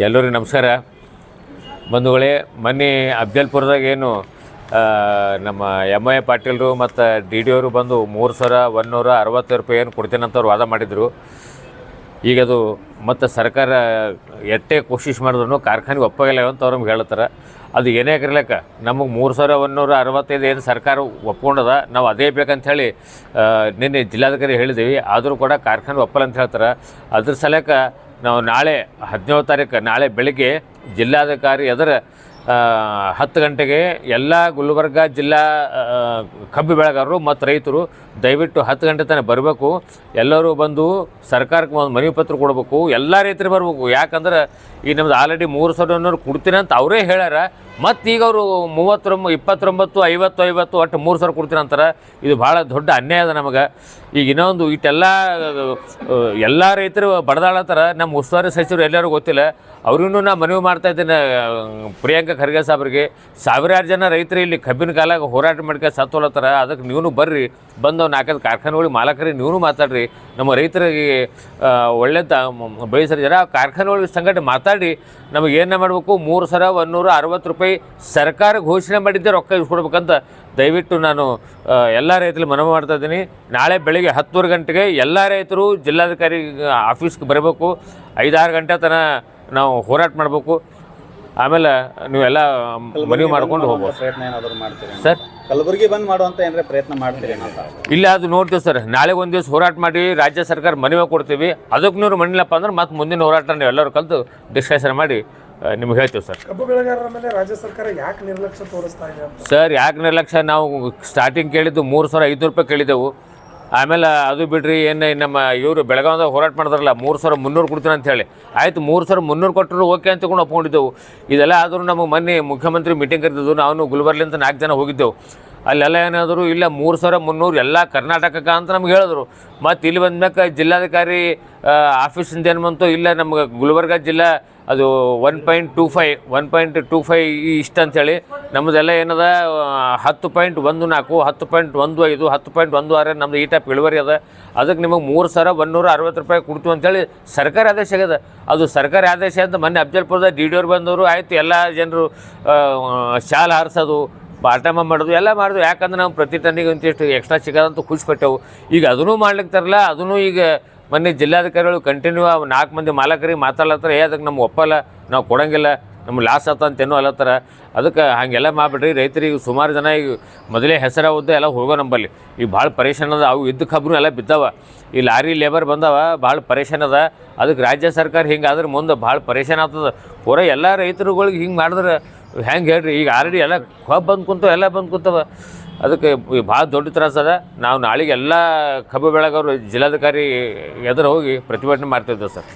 ಎಲ್ಲರಿಗೂ ನಮಸ್ಕಾರ. ಬಂಧುಗಳೇ, ಮೊನ್ನೆ ಅಫ್ಜಲ್ಪುರದಾಗ ಏನು ನಮ್ಮ ಎಂ ಐ ಪಾಟೀಲ್ರು ಮತ್ತು ಡಿ ಡಿ ಅವರು ಬಂದು ಮೂರು ಸಾವಿರ ಒಂದೂರ ಅರವತ್ತು ರೂಪಾಯಿ ಏನು ಕೊಡ್ತೀನಿ ಅವ್ರು ವಾದ ಮಾಡಿದರು. ಈಗ ಅದು ಮತ್ತು ಸರ್ಕಾರ ಎಟ್ಟೇ ಕೋಶಿಶ್ ಮಾಡಿದ್ರು ಕಾರ್ಖಾನೆ ಒಪ್ಪಾಗಿಲ್ಲ ಅಂತ ಅವ್ರು ನಮ್ಗೆ ಹೇಳ್ತಾರೆ. ಅದು ಏನೇ ಆಗಿರ್ಲಕ್ಕ ನಮಗೆ ಮೂರು ಸಾವಿರ ಒಂದೂರ ಅರವತ್ತೈದು ಏನು ಸರ್ಕಾರ ಒಪ್ಕೊಂಡದ, ನಾವು ಅದೇ ಬೇಕಂತ ಹೇಳಿ ನಿನ್ನೆ ಜಿಲ್ಲಾಧಿಕಾರಿ ಹೇಳಿದ್ದೀವಿ ಆದರೂ ಕೂಡ ಕಾರ್ಖಾನೆ ಒಪ್ಪಲ್ಲ ಅಂತ ಹೇಳ್ತಾರೆ. ಅದ್ರ ಸಲಕ ನಾವು ನಾಳೆ ಹದಿನೇಳು ತಾರೀಕು, ನಾಳೆ ಬೆಳಗ್ಗೆ ಜಿಲ್ಲಾಧಿಕಾರಿ ಎದುರ ಹತ್ತು ಗಂಟೆಗೆ ಎಲ್ಲ ಗುಲ್ಬರ್ಗ ಜಿಲ್ಲಾ ಕಬ್ಬು ಬೆಳೆಗಾರರು ಮತ್ತು ರೈತರು ದಯವಿಟ್ಟು ಹತ್ತು ಗಂಟೆ ತನಕ ಬರಬೇಕು. ಎಲ್ಲರೂ ಬಂದು ಸರ್ಕಾರಕ್ಕೆ ಒಂದು ಮನವಿ ಪತ್ರ ಕೊಡಬೇಕು. ಎಲ್ಲ ರೈತರು ಬರಬೇಕು. ಯಾಕಂದ್ರೆ ಈ ನಮ್ದು ಆಲ್ರೆಡಿ ಮೂರು ಸಾವಿರ ಕೊಡ್ತೀನಿ ಅಂತ ಅವರೇ ಹೇಳ್ಯಾರ. ಮತ್ತು ಈಗ ಅವರು ಮೂವತ್ತೊಂಬ, ಇಪ್ಪತ್ತೊಂಬತ್ತು ಐವತ್ತು ಐವತ್ತು ಒಟ್ಟು ಮೂರು ಸಾವಿರ ಕೊಡ್ತೀನಿ ಅಂತಾರೆ ಇದು ಭಾಳ ದೊಡ್ಡ ಅನ್ಯಾಯ ಅದ ನಮಗೆ. ಈಗ ಇನ್ನೊಂದು ಇಟ್ಟೆಲ್ಲ ಎಲ್ಲ ರೈತರು ಬಡದಾಳತ್ತಾರ ನಮ್ಮ ಉಸ್ತುವಾರಿ ಸಚಿವರು ಎಲ್ಲರೂ ಗೊತ್ತಿಲ್ಲ. ಅವ್ರಿಗೂ ನಾ ಮನವಿ ಮಾಡ್ತಾ ಇದ್ದೀನಿ ಪ್ರಿಯಾಂಕಾ ಖರ್ಗೆ ಸಾಬ್ರಿಗೆ. ಸಾವಿರಾರು ಜನ ರೈತರು ಇಲ್ಲಿ ಕಬ್ಬಿನ ಕಾಲಾಗ ಹೋರಾಟ ಮಾಡ್ಕೊಂಡು ಸತ್ತೋಲತ್ತಾರ. ಅದಕ್ಕೆ ನೀವು ಬರ್ರಿ. ಬಂದು ನಾಲ್ಕೈದು ಕಾರ್ಖಾನೆಗಳಿಗೆ ಮಾಲಕರಿಗೆ ನೀವು ಮಾತಾಡ್ರಿ. ನಮ್ಮ ರೈತರಿಗೆ ಒಳ್ಳೆ ತ ಬಯಸ್ರಿ ಜನ. ಕಾರ್ಖಾನೆಗಳಿಗೆ ಸಂಘಟನೆ ಮಾತಾಡಿ ನಮಗೆ ಏನೇ ಮಾಡಬೇಕು? ಮೂರು ಸಾವಿರ ಒಂದೂರ ಅರವತ್ತು ರೂಪಾಯಿ ಸರ್ಕಾರ ಘೋಷಣೆ ಮಾಡಿದ್ದೆ ರೊಕ್ಕ ಇಸ್ಕೊಡ್ಬೇಕಂತ ದಯವಿಟ್ಟು ನಾನು ಎಲ್ಲ ರೈತರಲ್ಲಿ ಮನವಿ ಮಾಡ್ತಾ ಇದ್ದೀನಿ. ನಾಳೆ ಬೆಳಗ್ಗೆ ಹತ್ತುವರೆ ಗಂಟೆಗೆ ಎಲ್ಲ ರೈತರು ಜಿಲ್ಲಾಧಿಕಾರಿ ಆಫೀಸ್ಗೆ ಬರಬೇಕು. ಐದಾರು ಗಂಟೆ ತನಕ ನಾವು ಹೋರಾಟ ಮಾಡಬೇಕು. ಆಮೇಲೆ ನೀವೆಲ್ಲ ಮನವಿ ಮಾಡ್ಕೊಂಡು ಹೋಗ್ಬೋದು. ಪ್ರಯತ್ನ ಏನಾದರೂ ಮಾಡ್ತೀರಿ ಸರ್? ಕಲಬುರಗಿ ಬಂದ್ ಮಾಡುವಂತ ಏನಾರ ಪ್ರಯತ್ನ ಮಾಡ್ತೀರಿ ಇಲ್ಲ ಅದು ನೋಡ್ತೀವಿ ಸರ್. ನಾಳೆ ಒಂದು ದಿವಸ ಹೋರಾಟ ಮಾಡಿ ರಾಜ್ಯ ಸರ್ಕಾರ ಮನವಿ ಕೊಡ್ತೀವಿ. ಅದಕ್ಕೆ ನೀವು ಮಣ್ಣಿಲ್ಲಪ್ಪ ಅಂದ್ರೆ ಮತ್ತೆ ಮುಂದಿನ ಹೋರಾಟ ನೀವು ಎಲ್ಲರೂ ಕಲಿತು ಡಿಸ್ಕಷನ್ ಮಾಡಿ ನಿಮ್ಗೆ ಹೇಳ್ತೀವಿ ಸರ್. ಕಬ್ಬು ಬೆಳೆಗಾರರ ಮೇಲೆ ರಾಜ್ಯ ಸರ್ಕಾರ ಯಾಕೆ ನಿರ್ಲಕ್ಷ್ಯ ತೋರಿಸ್ತಾ ಇದೆ ಅಂತ? ಸರ್ ಯಾಕೆ ನಿರ್ಲಕ್ಷ್ಯ? ನಾವು ಸ್ಟಾರ್ಟಿಂಗ್ ಕೇಳಿದ್ದು ಮೂರು ಸಾವಿರ ಐದು ರೂಪಾಯಿ ಕೇಳಿದ್ದೆವು. ಆಮೇಲೆ ಅದು ಬಿಡ್ರಿ ಏನು ನಮ್ಮ ಇವರು ಬೆಳಗಾವಿದಾಗ ಹೋರಾಟ ಮಾಡಿದ್ರಲ್ಲ ಮೂರು ಸಾವಿರ ಮುನ್ನೂರು ಕೊಡ್ತೀನಿ ಅಂತ ಹೇಳಿ. ಆಯಿತು ಮೂರು ಸಾವಿರ ಮುನ್ನೂರು ಕೊಟ್ಟರು ಓಕೆ ಅಂತ ಕೂಡ ಒಪ್ಕೊಂಡಿದ್ದೆವು. ಇದೆಲ್ಲ ಆದರೂ ನಮಗೆ ಮೊನ್ನೆ ಮುಖ್ಯಮಂತ್ರಿ ಮೀಟಿಂಗ್ ಕರೆದಿದ್ದು ನಾವು ಗುಲ್ಬರ್ಲಿಂದ ನಾಲ್ಕು ಜನ ಹೋಗಿದ್ದೆವು. ಅಲ್ಲೆಲ್ಲ ಏನಾದರೂ ಇಲ್ಲ, ಮೂರು ಸಾವಿರ ಮುನ್ನೂರು ಎಲ್ಲ ಕರ್ನಾಟಕಕ್ಕೆ ಅಂತ ನಮ್ಗೆ ಹೇಳಿದ್ರು. ಮತ್ತು ಇಲ್ಲಿ ಬಂದ್ಮ್ಯಾಕ ಜಿಲ್ಲಾಧಿಕಾರಿ ಆಫೀಸಿಂದ ಏನು ಬಂತು? ಇಲ್ಲ, ನಮ್ಗೆ ಗುಲ್ಬರ್ಗ ಜಿಲ್ಲಾ ಅದು one point two five, one point two five ಇಷ್ಟು ಅಂಥೇಳಿ ನಮ್ಮದೆಲ್ಲ ಏನದ, ಹತ್ತು ಪಾಯಿಂಟ್ ಒಂದು ನಾಲ್ಕು, ಹತ್ತು ಪಾಯಿಂಟ್ ಒಂದು ಐದು, ಹತ್ತು ಪಾಯಿಂಟ್ ಒಂದು ಆರು ನಮ್ದು ಈ ಟೈಪ್ ಇಳುವರಿ ಅದ. ಅದಕ್ಕೆ ನಿಮಗೆ ಮೂರು ಸಾವಿರ ಒಂದೂರ ಅರವತ್ತು ರೂಪಾಯಿ ಕೊಡ್ತು ಅಂತೇಳಿ ಸರ್ಕಾರ ಆದೇಶ ಆಗ್ಯದ. ಅದು ಸರ್ಕಾರಿ ಆದೇಶ ಅಂತ ಮೊನ್ನೆ ಅಫ್ಜಲ್ಪುರದ ಡಿ ಡಿ ಅವ್ರು ಬಂದವರು, ಆಯಿತು ಎಲ್ಲ ಜನರು ಶಾಲೆ ಹಾರಿಸೋದು ಪಾಠಮ ಮಾಡೋದು, ಎಲ್ಲ ಮಾಡೋದು. ಯಾಕಂದ್ರೆ ನಾವು ಪ್ರತಿ ಟನ್ನಿಗೆ ಒಂದಿಷ್ಟು ಎಕ್ಸ್ಟ್ರಾ ಸಿಗೋದಂತ ಖುಷಿ ಪಟ್ಟೆವು. ಈಗ ಅದನ್ನೂ ಮಾಡ್ಲಿಕ್ತಾರಲ್ಲ, ಅದನ್ನು ಈಗ ಮೊನ್ನೆ ಜಿಲ್ಲಾಧಿಕಾರಿಗಳು ಕಂಟಿನ್ಯೂ ನಾಲ್ಕು ಮಂದಿ ಮಾಲಕರಿಗೆ ಮಾತಾಡ್ಲತ್ತಾರ, ಏ, ಅದಕ್ಕೆ ನಮ್ಗೆ ಒಪ್ಪಲ್ಲ, ನಾವು ಕೊಡೋಂಗಿಲ್ಲ, ನಮ್ಗೆ ಲಾಸ್ ಆತ ಅಂತ ಏನೋ ಅಲ್ಲತ್ತಾರ. ಅದಕ್ಕೆ ಹಾಗೆಲ್ಲ ಮಾಡಿಬಿಡ್ರಿ. ರೈತರಿಗೆ ಸುಮಾರು ಜನ ಈಗ ಮೊದಲೇ ಹೆಸರ ಉದ್ದ ಎಲ್ಲ ಹೋಗೋ ನಂಬಲ್ಲಿ. ಈಗ ಭಾಳ ಪರೇಷಾನ ಅದ, ಅವು ಇದ್ದ ಖಬ್ರು ಎಲ್ಲ ಬಿದ್ದಾವ. ಈ ಲಾರಿ ಲೇಬರ್ ಬಂದವ, ಭಾಳ ಪರೇಷಾನ್ ಅದ. ಅದಕ್ಕೆ ರಾಜ್ಯ ಸರ್ಕಾರ ಹಿಂಗಾದ್ರೆ ಮುಂದೆ ಭಾಳ ಪರೇಷಾನ ಆಗ್ತದೆ. ಪೂರ ಎಲ್ಲ ರೈತರುಗಳಿಗೆ ಹಿಂಗೆ ಮಾಡಿದ್ರೆ ಹೆಂಗೆ ಹೇಳ್ರಿ? ಈಗ ಆಲ್ರೆಡಿ ಎಲ್ಲ ಕಬ್ಬು ಬಂದು ಕುಂತವ ಎಲ್ಲ ಬಂದು ಕುಂತವ. ಅದಕ್ಕೆ ಭಾಳ ದೊಡ್ಡ ತ್ರಾಸ ಅದ. ನಾವು ನಾಳೆಗೆ ಎಲ್ಲ ಕಬ್ಬು ಬೆಳೆಗಾರರು, ಜಿಲ್ಲಾಧಿಕಾರಿ ಎದುರು ಹೋಗಿ ಪ್ರತಿಭಟನೆ ಮಾಡ್ತಿದ್ದೆವು ಸರ್.